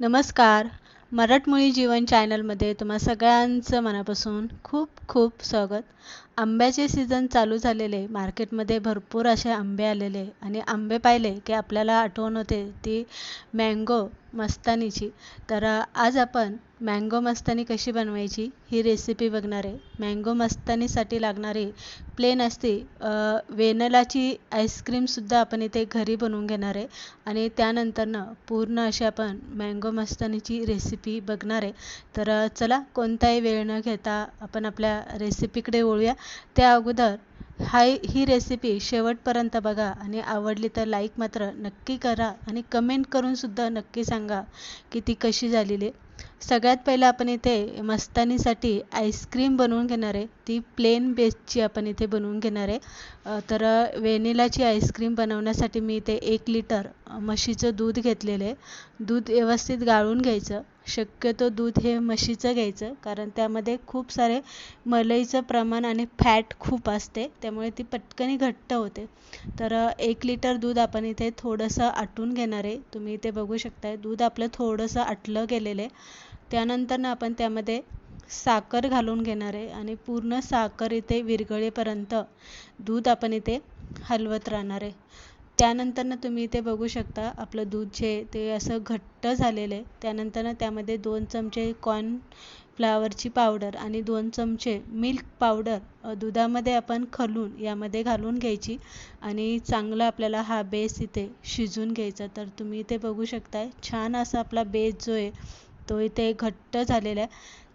नमस्कार. मराठमोळी जीवन चॅनलमध्ये तुम्हा सगळ्यांचं मनापासून खूप खूप स्वागत. आंब्याचे सीझन चालू झालेले मार्केटमध्ये भरपूर असे आंबे आलेले आणि आंबे पाहिले की आपल्याला आठवण होते ती मँगो मस्तानीची. तर आज आपण मँगो मस्तानी कशी बनवायची ही रेसिपी बघणार आहे. मँगो मस्तानीसाठी लागणारी प्लेन असते वेनलाची आईस्क्रीमसुद्धा आपण इथे घरी बनवून घेणार आहे. आणि त्यानंतरनं पूर्ण अशी आपण मँगो मस्तानीची रेसिपी बघणार आहे. तर चला कोणताही वेळ न घेता आपण आपल्या रेसिपीकडे वळूया. त्या अगोदर हाय ही रेसिपी शेवटपर्यंत बघा आणि आवडली तर लाईक मात्र नक्की करा आणि कमेंट करूनसुद्धा नक्की सांगा की ती कशी झालेली सगळ्यात पहिलं आपण इथे मस्तानीसाठी आईस्क्रीम बनवून घेणार आहे. ती प्लेन बेसची आपण इथे बनवून घेणार आहे. तर वेनिलाची आईस्क्रीम बनवण्यासाठी मी इथे एक लिटर म्हशीचं दूध घेतलेलं आहे. दूध व्यवस्थित गाळून घ्यायचं. शक्यतो दूध हे म्हशीचं घ्यायचं कारण त्यामध्ये खूप सारे मलईचं प्रमाण आणि फॅट खूप असते त्यामुळे ती पटकन घट्ट होते. तर एक लिटर दूध आपण इथे थोडंसं आटून घेणार आहे. तुम्ही इथे बघू शकताय दूध आपलं थोडंसं आटलं गेलेलं आहे. त्यानंतरनं आपण त्यामध्ये साखर घालून घेणार आहे आणि पूर्ण साखर इथे विरघळेपर्यंत दूध आपण इथे हलवत राहणार आहे. त्यानंतरनं तुम्ही इथे बघू शकता आपलं दूध जे ते असं घट्ट झालेलं आहे. त्यानंतरनं त्यामध्ये दोन चमचे कॉर्न फ्लावरची पावडर आणि दोन चमचे मिल्क पावडर दुधामध्ये आपण खलून यामध्ये घालून घ्यायची आणि चांगला आपल्याला हा बेस इथे शिजून घ्यायचा. तर तुम्ही इथे बघू शकताय छान असा आपला बेस जो आहे तो इथे घट्ट झालेला आहे.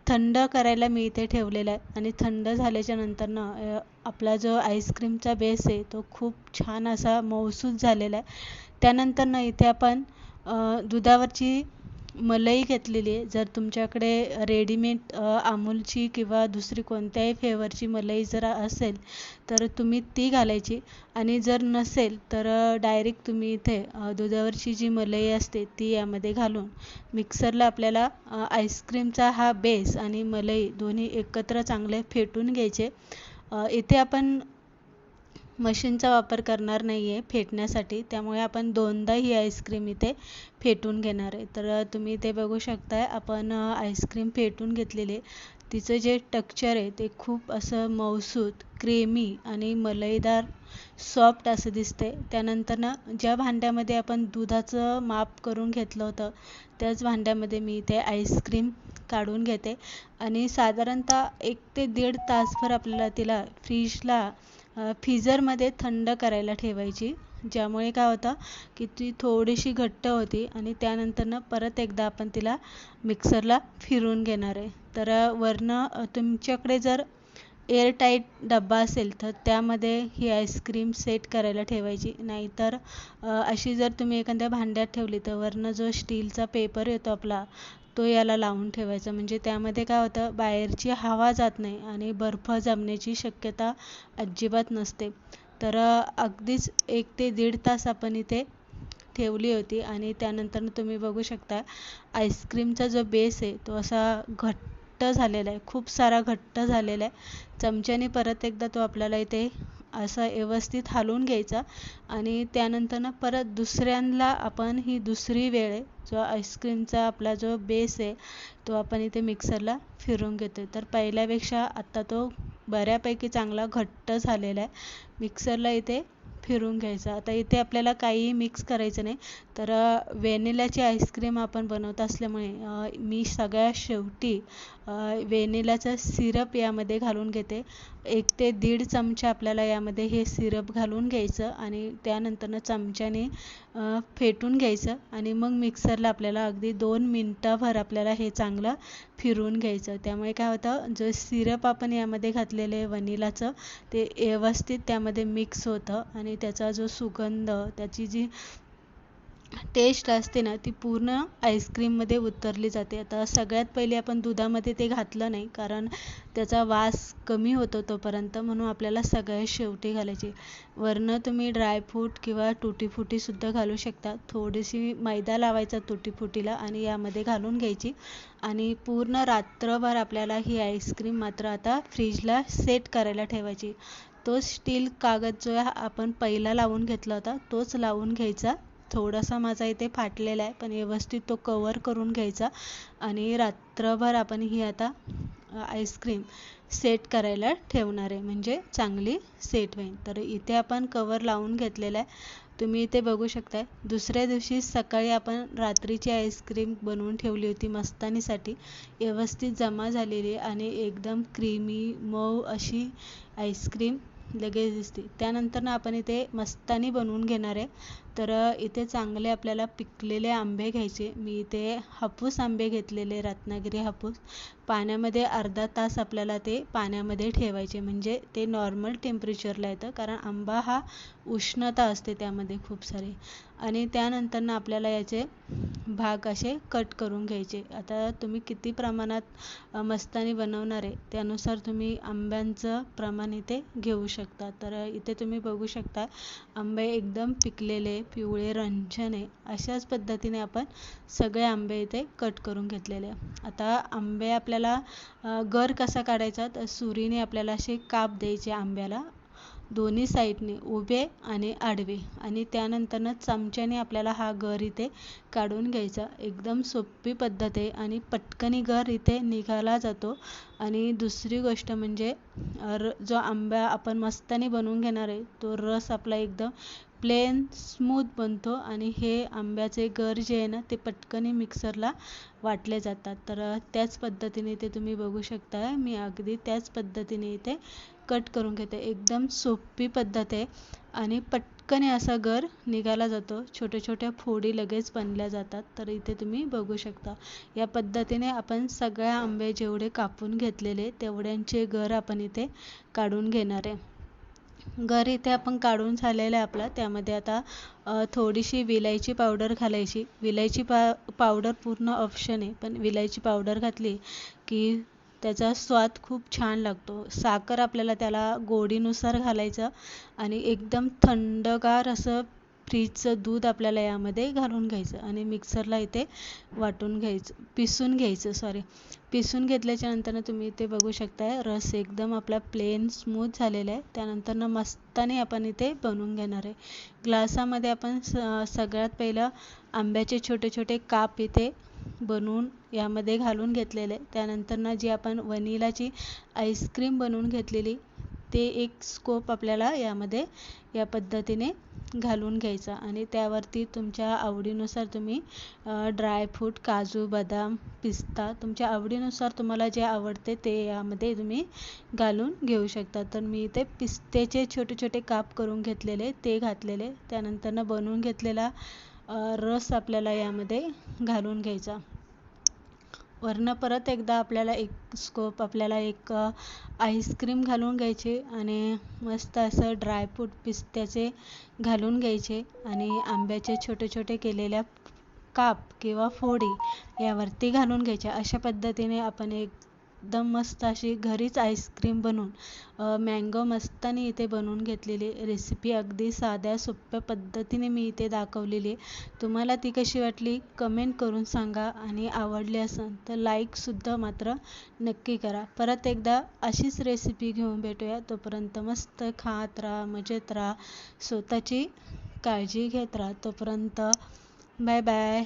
थंड करायला मी इथे ठेवलेला आहे. आणि थंड झाल्याच्या नंतरनं आपला जो आईस्क्रीमचा बेस आहे तो खूप छान असा मऊसूत झालेला आहे. त्यानंतर ना इथे आपण दुधावरची मलई घेतलेली आहे. जर तुमच्याकडे रेडीमेड अमूलची किंवा दुसरी कोणत्याही फ्लेवरची मलई जर असेल तर तुम्ही ती घालायची. आणि जर नसेल तर डायरेक्ट तुम्ही इथे दुधावरची जी मलई असते ती यामध्ये घालून मिक्सरला आपल्याला आईस्क्रीमचा हा बेस आणि मलई दोन्ही एकत्र चांगले फेटून घ्यायचे. इथे आपण मशीनचा वापर करणार नाही आहे फेटण्यासाठी त्यामुळे आपण दोनदा ही आईस्क्रीम इथे फेटून घेणार आहे. तर तुम्ही इथे बघू शकताय आपण आईस्क्रीम फेटून घेतलेली तिचं जे टक्चर आहे ते खूप असं मऊसूत क्रेमी आणि मलईदार सॉफ्ट असं दिसते त्यानंतर ना ज्या भांड्यामध्ये आपण दुधाचं माप करून घेतलं होतं त्याच भांड्यामध्ये मी इथे आईस्क्रीम काढून घेते. आणि साधारणतः एक ते दीड तासभर आपल्याला तिला फ्रीजला फ्रीझरमध्ये थंड करायला ठेवायची. ज्यामुळे काय होतं की ती थोडीशी घट्ट होती आणि त्यानंतरनं परत एकदा आपण तिला मिक्सरला फिरवून घेणार आहे. तर वरनं तुमच्याकडे जर एअरटाईट डब्बा असेल तर त्यामध्ये ही आईस्क्रीम सेट करायला ठेवायची. नाहीतर अशी जर तुम्ही एखाद्या भांड्यात ठेवली तर वरनं जो स्टीलचा पेपर येतो आपला तो याला लावून ठेवायचा. म्हणजे त्यामध्ये काय होतं बाहेरची हवा जात नाही आणि बर्फ जमण्याची शक्यता अजिबात नसते. तर अगदीच एक ते दीड तास आपण इथे ठेवली होती आणि त्यानंतर तुम्ही बघू शकता आईस्क्रीमचा जो बेस आहे तो असा घट्ट झालेला आहे. खूप सारा घट्ट झालेला आहे. चमच्याने परत एकदा तो आपल्याला इथे असा व्यवस्थित हलवून घ्यायचा आणि त्यानंतर ना परत दुसऱ्यांदा आपण ही दुसरी वेळ आहे जो आईस्क्रीमचा आपला जो बेस आहे तो आपण इथे मिक्सरला फिरवून घेतो तर पहिल्यापेक्षा आत्ता तो बऱ्यापैकी चांगला घट्ट झालेला आहे. मिक्सरला इथे फिरवून घ्यायचा. आता इथे आपल्याला काहीही मिक्स करायचं नाही. तर व्हॅनिलाची आईस्क्रीम आपण बनवत असल्यामुळे मी सगळ्या शेवटी व्हेनिलाचा सिरप यामध्ये घालून घेते. एक ते दीड चमचे आपल्याला यामध्ये हे सिरप घालून घ्यायचं आणि त्यानंतरनं चमच्याने फेटून घ्यायचं आणि मग मिक्सरला आपल्याला अगदी दोन मिनटाभर आपल्याला हे चांगलं फिरवून घ्यायचं. त्यामुळे काय होतं जो सिरप आपण यामध्ये घातलेलं आहे वनिलाचं ते व्यवस्थित त्यामध्ये मिक्स होतं आणि त्याचा जो सुगंध त्याची जी टेस्ट असते ना ती पूर्ण आईस्क्रीममध्ये उतरली जाते. आता सगळ्यात पहिले आपण दुधामध्ये ते घातलं नाही कारण त्याचा वास कमी होतो तोपर्यंत म्हणून आपल्याला सगळ्यात शेवटी घालायची. वरनं तुम्ही ड्रायफ्रूट किंवा टुटीफुटीसुद्धा घालू शकता. थोडीशी मैदा लावायचा तुटीफुटीला आणि यामध्ये घालून घ्यायची. आणि पूर्ण रात्रभर आपल्याला ही आईस्क्रीम मात्र आता फ्रीजला सेट करायला ठेवायची. तो स्टील कागद जो आहे आपण पहिला लावून घेतला होता तोच लावून घ्यायचा. थोडासा माझा इथे फाटलेला आहे पण व्यवस्थित तो कवर करून घ्यायचा. आणि रात्रभर आपण ही आता आईस्क्रीम सेट करायला ठेवणार आहे. म्हणजे चांगली सेट होईल. तर इथे आपण कवर लावून घेतलेला आहे. तुम्ही इथे बघू शकताय. दुसऱ्या दिवशी सकाळी आपण रात्रीची आईस्क्रीम बनवून ठेवली होती मस्तानीसाठी. व्यवस्थित जमा झालेली आणि एकदम क्रीमी मऊ अशी आईस्क्रीम लगेच दिसते. त्यानंतर ना आपण इथे मस्तानी बनवून घेणार आहे. तर इथे चांगले आपल्याला पिकलेले आंबे घ्यायचे. मी इथे हापूस आंबे घेतलेले रत्नागिरी हापूस. पाण्यामध्ये अर्धा तास आपल्याला ते पाण्यामध्ये ठेवायचे. म्हणजे ते नॉर्मल टेम्परेचरला येतं कारण आंबा हा उष्णता असते त्यामध्ये खूप सारी. आणि त्यानंतर आपल्याला याचे भाग असे कट करून घ्यायचे. आता तुम्ही किती प्रमाणात मस्तानी बनवणार आहे त्यानुसार तुम्ही आंब्यांचं प्रमाण इथे घेऊ शकता. तर इथे तुम्ही बघू शकता आंबे एकदम पिकलेले पिवळे रंजने अशाच पद्धतीने आपण सगळे आंबे इथे कट करून घेतलेले आता आंबे आपल्याला गर कसा काढायचा तर सुरीने आपल्याला असे काप द्यायचे आंब्याला. दोन्ही साईडने उभे आणि आडवे. आणि त्यानंतरनं चमच्याने आपल्याला हा गर इथे काढून घ्यायचा. एकदम सोपी पद्धत आहे आणि पटकनी गर इथे निघाला जातो. आणि दुसरी गोष्ट म्हणजे र जो आंबा आपण मस्तानी बनवून घेणार आहे तो रस आपला एकदम प्लेन स्मूथ बनतो आणि हे आंब्याचे गर जे आहे ना ते पटकनही मिक्सरला वाटले जातात. तर त्याच पद्धतीने ते तुम्ही बघू शकता मी अगदी त्याच पद्धतीने इथे कट करून घेते. एकदम सोपी पद्धत आहे आणि पट पटकन असा गर निघाला जातो. छोट्या छोट्या फोडी लगेच बनल्या जातात. तर इथे तुम्ही बघू शकता. या पद्धतीने आपण सगळ्या आंबे जेवढे कापून घेतलेले तेवढ्यांचे गर आपण इथे काढून घेणार आहे. गर इथे आपण काढून झालेलं आहे आपला. त्यामध्ये आता थोडीशी विलायची पावडर घालायची. विलायची पा पावडर पूर्ण ऑप्शन आहे. पण विलायची पावडर घातली की त्याचा स्वाद खूप छान लागतो. साखर आपल्याला त्याला गोडीनुसार घालायचं आणि एकदम थंडगार असं फ्रीजचं दूध आपल्याला यामध्ये घालून घ्यायचं आणि मिक्सरला इथे वाटून घ्यायचं पिसून घ्यायचं सॉरी पिसून घेतल्याच्या नंतरनं तुम्ही इथे बघू शकताय रस एकदम आपला प्लेन स्मूथ झालेला आहे. त्यानंतरनं मस्ताने आपण इथे बनवून घेणार आहे. ग्लासामध्ये आपण स सगळ्यात पहिलं आंब्याचे छोटे छोटे काप इथे बनवून यामध्ये घालून घेतलेले. त्यानंतरनं जी आपण वनिलाची आईस्क्रीम बनवून घेतलेली ते एक स्कोप आपल्याला यामध्ये या पद्धतीने घालून घ्यायचा. आणि त्यावरती तुमच्या आवडीनुसार तुम्ही ड्रायफ्रूट काजू बदाम पिस्ता तुमच्या आवडीनुसार तुम्हाला जे आवडते ते यामध्ये तुम्ही घालून घेऊ शकता. तर मी इथे पिस्त्याचे छोटे छोटे काप करून घेतलेले ते घातलेले. त्यानंतरनं बनवून घेतलेला रस आपल्याला यामध्ये घालून घ्यायचा. वरनं परत एकदा आपल्याला एक स्कोप आपल्याला एक आईस्क्रीम घालून घ्यायची आणि मस्त असं ड्रायफ्रूट पिस्त्याचे घालून घ्यायचे आणि आंब्याचे छोटे छोटे केलेल्या काप किंवा फोडी यावरती घालून घ्यायच्या अशा पद्धतीने आपण एक एकदम मस्त अशी घरीच आईस्क्रीम बनवून मँगो मस्तानी इथे बनवून घेतलेली रेसिपी अगदी साध्या सोप्या पद्धतीने मी इथे दाखवलेली आहे. तुम्हाला ती कशी वाटली कमेंट करून सांगा आणि आवडली असेल तर लाईकसुद्धा मात्र नक्की करा. परत एकदा अशीच रेसिपी घेऊन भेटूया. तोपर्यंत मस्त खात राहा मजेत राहा स्वतःची काळजी घेत राहा. तोपर्यंत बाय बाय